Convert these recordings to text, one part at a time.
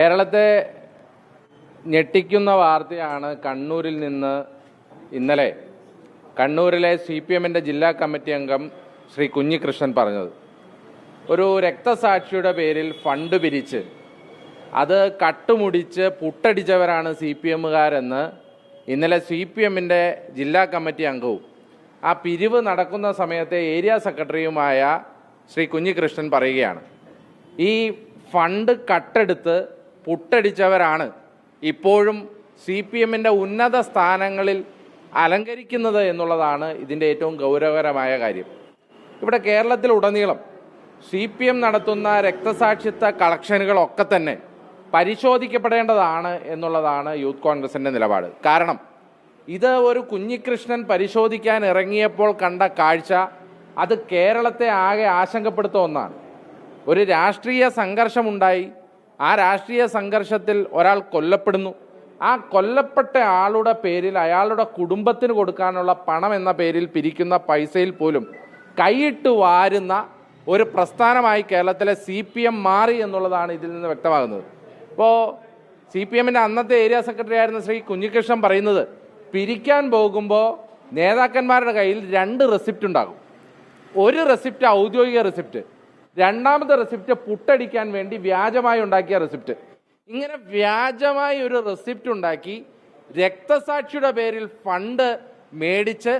കേരളത്തെ ഞെട്ടിക്കുന്ന വാർത്തയാണ് കണ്ണൂരിൽ നിന്ന് ഇന്നലെ. കണ്ണൂരിലെ സി പി എമ്മിന്റെ ജില്ലാ കമ്മിറ്റി അംഗം ശ്രീ കുഞ്ഞികൃഷ്ണൻ പറഞ്ഞത്. ഒരു രക്തസാക്ഷിയുടെ പേരിൽ ഫണ്ട് പിരിച്ച് അത് കട്ടുമുടിച്ച് പുട്ടടിച്ചവരാണ് സി പി എമ്മുകാരെന്ന് ഇന്നലെ സി പി എമ്മിന്റെ ജില്ലാ കമ്മിറ്റി അംഗവും ആ പിരിവ് നടക്കുന്ന സമയത്തെ ഏരിയ സെക്രട്ടറിയുമായ ശ്രീ കുഞ്ഞികൃഷ്ണൻ പറയുകയാണ്. ഈ ഫണ്ട് കട്ടെടുത്ത് പുട്ടടിച്ചവരാണ്. ഇപ്പോഴും സി പി എമ്മിന്റെ ഉന്നത സ്ഥാനങ്ങളിൽ അലങ്കരിക്കുന്നത് എന്നുള്ളതാണ് ഇതിന്റെ ഏറ്റവും ഗൗരവകരമായ കാര്യം. ഇവിടെ കേരളത്തിലുടനീളം സി പി എം നടത്തുന്ന രക്തസാക്ഷിത്വ കളക്ഷനുകളൊക്കെ തന്നെ പരിശോധിക്കപ്പെടേണ്ടതാണ് എന്നുള്ളതാണ് യൂത്ത് കോൺഗ്രസിന്റെ നിലപാട്. കാരണം ഇത് ഒരു കുഞ്ഞികൃഷ്ണൻ പരിശോധിക്കാൻ ഇറങ്ങിയപ്പോൾ കണ്ട കാഴ്ച അത് കേരളത്തെ ആകെ ആശങ്കപ്പെടുത്തുന്ന ഒന്നാണ്. ഒരു രാഷ്ട്രീയ സംഘർഷമുണ്ടായി. ആ രാഷ്ട്രീയ സംഘർഷത്തിൽ ഒരാൾ കൊല്ലപ്പെടുന്നു. ആ കൊല്ലപ്പെട്ട ആളുടെ പേരിൽ അയാളുടെ കുടുംബത്തിന് കൊടുക്കാനുള്ള പണം എന്ന പേരിൽ പിരിക്കുന്ന പൈസയിൽ പോലും കൈയിട്ട് വാരുന്ന ഒരു പ്രസ്ഥാനമായി കേരളത്തിലെ സി പി എം മാറി എന്നുള്ളതാണ് ഇതിൽ നിന്ന് വ്യക്തമാകുന്നത്. ഇപ്പോൾ സി പി എമ്മിന്റെ അന്നത്തെ ഏരിയ സെക്രട്ടറി ആയിരുന്ന ശ്രീ കുഞ്ഞികൃഷ്ണൻ പറയുന്നത് പിരിക്കാൻ പോകുമ്പോൾ നേതാക്കന്മാരുടെ കയ്യിൽ രണ്ട് റെസിപ്റ്റ് ഉണ്ടാകും. ഒരു റെസിപ്റ്റ് ഔദ്യോഗിക റെസിപ്റ്റ് രണ്ടാമത്തെ റെസിപ്റ്റ് പുട്ടടിക്കാൻ വേണ്ടി വ്യാജമായി ഉണ്ടാക്കിയ റെസിപ്റ്റ് ഇങ്ങനെ വ്യാജമായി ഒരു റെസിപ്റ്റ് ഉണ്ടാക്കി രക്തസാക്ഷിയുടെ പേരിൽ ഫണ്ട് മേടിച്ച്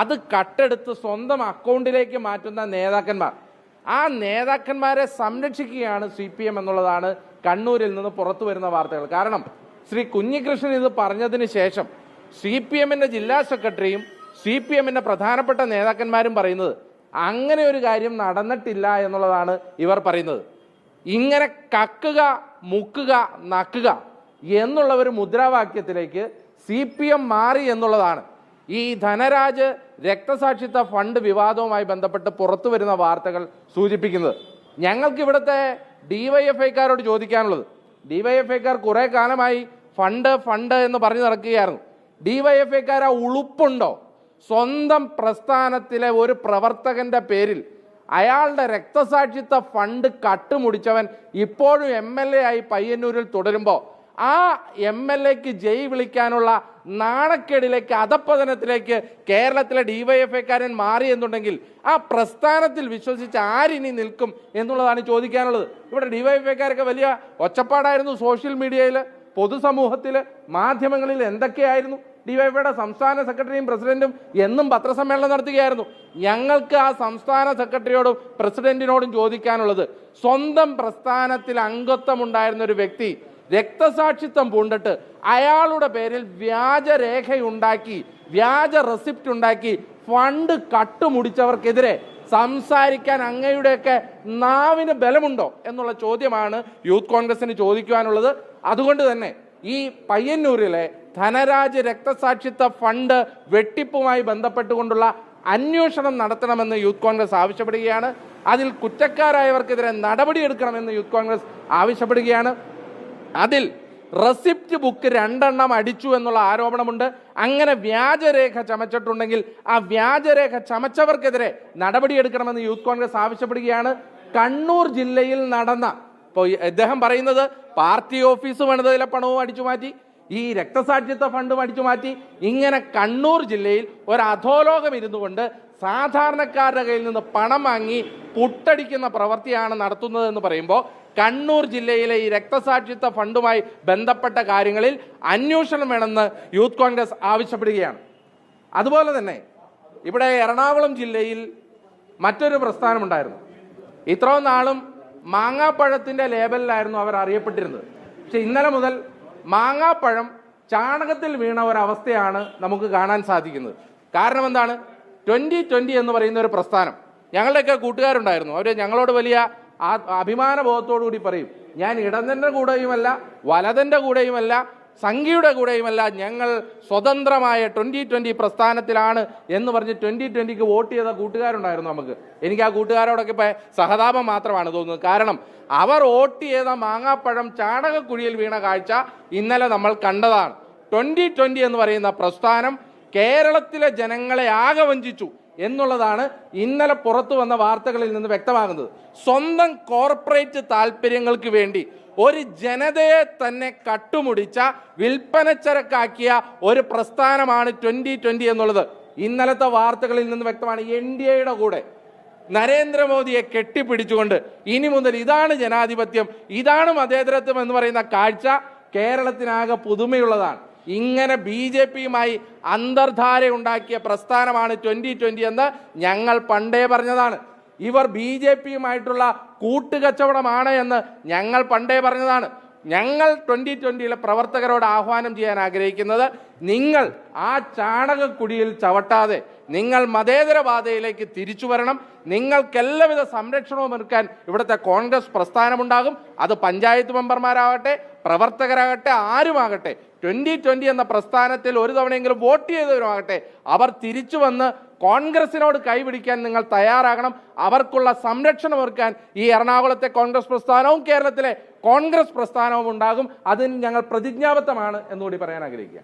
അത് കട്ടെടുത്ത് സ്വന്തം അക്കൗണ്ടിലേക്ക് മാറ്റുന്ന നേതാക്കന്മാർ. ആ നേതാക്കന്മാരെ സംരക്ഷിക്കുകയാണ് സി പി എം എന്നുള്ളതാണ് കണ്ണൂരിൽ നിന്ന് പുറത്തു വരുന്ന വാർത്തകൾ. കാരണം ശ്രീ കുഞ്ഞികൃഷ്ണൻ ഇത് പറഞ്ഞതിന് ശേഷം സി പി എമ്മിന്റെ ജില്ലാ സെക്രട്ടറിയും സി പി എമ്മിന്റെ പ്രധാനപ്പെട്ട നേതാക്കന്മാരും പറയുന്നത് അങ്ങനെ ഒരു കാര്യം നടന്നിട്ടില്ല എന്നുള്ളതാണ് ഇവർ പറയുന്നത്. ഇങ്ങനെ കക്കുക മുക്കുക നക്കുക എന്നുള്ള ഒരു മുദ്രാവാക്യത്തിലേക്ക് സി പി എം മാറി എന്നുള്ളതാണ്. ഈ ധനരാജ് രക്തസാക്ഷിത്വ ഫണ്ട് വിവാദവുമായി ബന്ധപ്പെട്ട് പുറത്തു വരുന്ന വാർത്തകൾ സൂചിപ്പിക്കുന്നത്. ഞങ്ങൾക്ക് ഇവിടുത്തെ ഡിവൈഎഫ്ഐക്കാരോട് ചോദിക്കാനുള്ളത്. ഡിവൈഎഫ്ഐക്കാർ കുറേ കാലമായി ഫണ്ട് ഫണ്ട് എന്ന് പറഞ്ഞു നടക്കുകയായിരുന്നു. ഡിവൈഎഫ്ഐക്കാർ ആ ഉളുപ്പുണ്ടോ? സ്വന്തം പ്രസ്ഥാനത്തിലെ ഒരു പ്രവർത്തകന്റെ പേരിൽ അയാളുടെ രക്തസാക്ഷിത്വ ഫണ്ട് കട്ടുമുടിച്ചവൻ ഇപ്പോഴും എം എൽ എ ആയി പയ്യന്നൂരിൽ തുടരുമ്പോൾ ആ എം എൽ എക്ക് ജയ് വിളിക്കാനുള്ള നാണക്കേടിലേക്ക് അധപ്പതനത്തിലേക്ക് കേരളത്തിലെ ഡിവൈഎഫ്ഐക്കാരൻ മാറി എന്നുണ്ടെങ്കിൽ ആ പ്രസ്ഥാനത്തിൽ വിശ്വസിച്ച് ആരിനി നിൽക്കും എന്നുള്ളതാണ് ചോദിക്കാനുള്ളത്. ഇവിടെ ഡിവൈഎഫ്ഐക്കാരൊക്കെ വലിയ ഒച്ചപ്പാടായിരുന്നു സോഷ്യൽ മീഡിയയിൽ പൊതുസമൂഹത്തിൽ മാധ്യമങ്ങളിൽ എന്തൊക്കെയായിരുന്നു? ഡിവൈഎഫ്ഐയുടെ സംസ്ഥാന സെക്രട്ടറിയും പ്രസിഡന്റും എന്നും പത്രസമ്മേളനം നടത്തുകയായിരുന്നു. ഞങ്ങൾക്ക് ആ സംസ്ഥാന സെക്രട്ടറിയോടും പ്രസിഡന്റിനോടും ചോദിക്കാനുള്ളത് സ്വന്തം പ്രസ്ഥാനത്തിൽ അംഗത്വം ഉണ്ടായിരുന്ന ഒരു വ്യക്തി രക്തസാക്ഷിത്വം പൂണ്ടിട്ട് അയാളുടെ പേരിൽ വ്യാജരേഖയുണ്ടാക്കി വ്യാജ റെസിപ്റ്റ് ഉണ്ടാക്കി ഫണ്ട് കട്ടുമുടിച്ചവർക്കെതിരെ സംസാരിക്കാൻ അങ്ങയുടെയൊക്കെ നാവിന് ബലമുണ്ടോ എന്നുള്ള ചോദ്യമാണ് യൂത്ത് കോൺഗ്രസിന് ചോദിക്കുവാനുള്ളത്. അതുകൊണ്ട് തന്നെ ഈ പയ്യന്നൂരിലെ ധനരാജ് രക്തസാക്ഷിത്വ ഫണ്ട് വെട്ടിപ്പുമായി ബന്ധപ്പെട്ടുകൊണ്ടുള്ള അന്വേഷണം നടത്തണമെന്ന് യൂത്ത് കോൺഗ്രസ് ആവശ്യപ്പെടുകയാണ്. അതിൽ കുറ്റക്കാരായവർക്കെതിരെ നടപടിയെടുക്കണമെന്ന് യൂത്ത് കോൺഗ്രസ് ആവശ്യപ്പെടുകയാണ്. അതിൽ റെസിപ്റ്റ് ബുക്ക് രണ്ടെണ്ണം അടിച്ചു എന്നുള്ള ആരോപണമുണ്ട്. അങ്ങനെ വ്യാജരേഖ ചമച്ചിട്ടുണ്ടെങ്കിൽ ആ വ്യാജരേഖ ചമച്ചവർക്കെതിരെ നടപടിയെടുക്കണമെന്ന് യൂത്ത് കോൺഗ്രസ് ആവശ്യപ്പെടുകയാണ്. കണ്ണൂർ ജില്ലയിൽ നടന്ന ഇപ്പോൾ ഇദ്ദേഹം പറയുന്നത് പാർട്ടി ഓഫീസ് വേണതിലെ പണവും അടിച്ചു മാറ്റി. ഈ രക്തസാക്ഷിത്വ ഫണ്ട് അടിച്ചു മാറ്റി ഇങ്ങനെ കണ്ണൂർ ജില്ലയിൽ ഒരു അധോലോകം ഇരുന്നു കൊണ്ട് സാധാരണക്കാരുടെ കയ്യിൽ നിന്ന് പണം വാങ്ങി പുട്ടടിക്കുന്ന പ്രവൃത്തിയാണ് നടത്തുന്നത് എന്ന് പറയുമ്പോൾ കണ്ണൂർ ജില്ലയിലെ ഈ രക്തസാക്ഷിത്വ ഫണ്ടുമായി ബന്ധപ്പെട്ട കാര്യങ്ങളിൽ അന്വേഷണം വേണമെന്ന് യൂത്ത് കോൺഗ്രസ് ആവശ്യപ്പെടുകയാണ്. അതുപോലെ തന്നെ ഇവിടെ എറണാകുളം ജില്ലയിൽ മറ്റൊരു പ്രസ്ഥാനമുണ്ടായിരുന്നു ഇത്രയും നാളും മാങ്ങാപ്പഴത്തിന്റെ ലേബലിലായിരുന്നു അവർ അറിയപ്പെട്ടിരുന്നത്. പക്ഷെ ഇന്നലെ മുതൽ മാങ്ങാപ്പഴം ചാണകത്തിൽ വീണ ഒരവസ്ഥയാണ് നമുക്ക് കാണാൻ സാധിക്കുന്നത്. കാരണം എന്താണ്? ട്വന്റി ട്വന്റി എന്ന് പറയുന്ന ഒരു പ്രസ്ഥാനം. ഞങ്ങളുടെയൊക്കെ കൂട്ടുകാരുണ്ടായിരുന്നു. അവർ ഞങ്ങളോട് വലിയ അഭിമാനബോധത്തോടു അഭിമാന ബോധത്തോടു കൂടി പറയും ഞാൻ ഇടതിന്റെ കൂടെയുമല്ല വലതിന്റെ കൂടെയുമല്ല സംഘിയുടെ കൂടെയുമല്ല ഞങ്ങൾ സ്വതന്ത്രമായ ട്വന്റി ട്വന്റി പ്രസ്ഥാനത്തിലാണ് എന്ന് പറഞ്ഞ് ട്വന്റി ട്വന്റിക്ക് വോട്ട് ചെയ്ത കൂട്ടുകാരുണ്ടായിരുന്നു നമുക്ക്. എനിക്ക് ആ കൂട്ടുകാരോടൊക്കെ ഇപ്പം സഹതാപം മാത്രമാണ് തോന്നുന്നത്. കാരണം അവർ വോട്ട് ചെയ്ത മാങ്ങാപ്പഴം ചാണകക്കുഴിയിൽ വീണ കാഴ്ച ഇന്നലെ നമ്മൾ കണ്ടതാണ്. ട്വന്റി ട്വന്റി എന്ന് പറയുന്ന പ്രസ്ഥാനം കേരളത്തിലെ ജനങ്ങളെ ആകെ വഞ്ചിച്ചു എന്നുള്ളതാണ് ഇന്നലെ പുറത്തു വന്ന വാർത്തകളിൽ നിന്ന് വ്യക്തമാകുന്നത്. സ്വന്തം കോർപ്പറേറ്റ് താല്പര്യങ്ങൾക്ക് വേണ്ടി ഒരു ജനതയെ തന്നെ കട്ടുമുടിച്ച വിൽപ്പനച്ചരക്കാക്കിയ ഒരു പ്രസ്ഥാനമാണ് ട്വന്റി ട്വന്റി എന്നുള്ളത്. ഇന്നലത്തെ വാർത്തകളിൽ നിന്ന് വ്യക്തമാണ് എൻ ഡി എയുടെ കൂടെ. നരേന്ദ്രമോദിയെ കെട്ടിപ്പിടിച്ചുകൊണ്ട് ഇനി മുതൽ ഇതാണ് ജനാധിപത്യം ഇതാണ് മതേതരത്വം എന്ന് പറയുന്ന കാഴ്ച കേരളത്തിനാകെ പുതുമയുള്ളതാണ്. ഇങ്ങനെ ബി ജെ പിയുമായി അന്തർധാര ഉണ്ടാക്കിയ പ്രസ്ഥാനമാണ് ട്വന്റി ട്വന്റി എന്ന് ഞങ്ങൾ പണ്ടേ പറഞ്ഞതാണ്. ഇവർ ബി ജെ പിയുമായിട്ടുള്ള കൂട്ടുകച്ചവടമാണ് എന്ന് ഞങ്ങൾ പണ്ടേ പറഞ്ഞതാണ്. ഞങ്ങൾ ട്വന്റി ട്വന്റിയിലെ പ്രവർത്തകരോട് ആഹ്വാനം ചെയ്യാൻ ആഗ്രഹിക്കുന്നത് നിങ്ങൾ ആ ചാണകക്കുടിയിൽ ചവിട്ടാതെ നിങ്ങൾ മതേതരവാദയിലേക്ക് തിരിച്ചു വരണം. നിങ്ങൾക്ക് എല്ലാവിധ സംരക്ഷണവും ഒരുക്കാൻ ഇവിടുത്തെ കോൺഗ്രസ് പ്രസ്ഥാനമുണ്ടാകും. അത് പഞ്ചായത്ത് മെമ്പർമാരാകട്ടെ പ്രവർത്തകരാകട്ടെ ആരുമാകട്ടെ ട്വന്റി ട്വന്റി എന്ന പ്രസ്ഥാനത്തിൽ ഒരു തവണയെങ്കിലും വോട്ട് ചെയ്തവരുമാകട്ടെ അവർ തിരിച്ചു വന്ന് കോൺഗ്രസിനോട് കൈപിടിക്കാൻ നിങ്ങൾ തയ്യാറാകണം. അവർക്കുള്ള സംരക്ഷണം ഒരുക്കാൻ ഈ എറണാകുളത്തെ കോൺഗ്രസ് പ്രസ്ഥാനവും കേരളത്തിലെ കോൺഗ്രസ് പ്രസ്ഥാനവും ഉണ്ടാകും. അതിന് ഞങ്ങൾ പ്രതിജ്ഞാബദ്ധമാണ് എന്നുകൂടി പറയാൻ ആഗ്രഹിക്കുക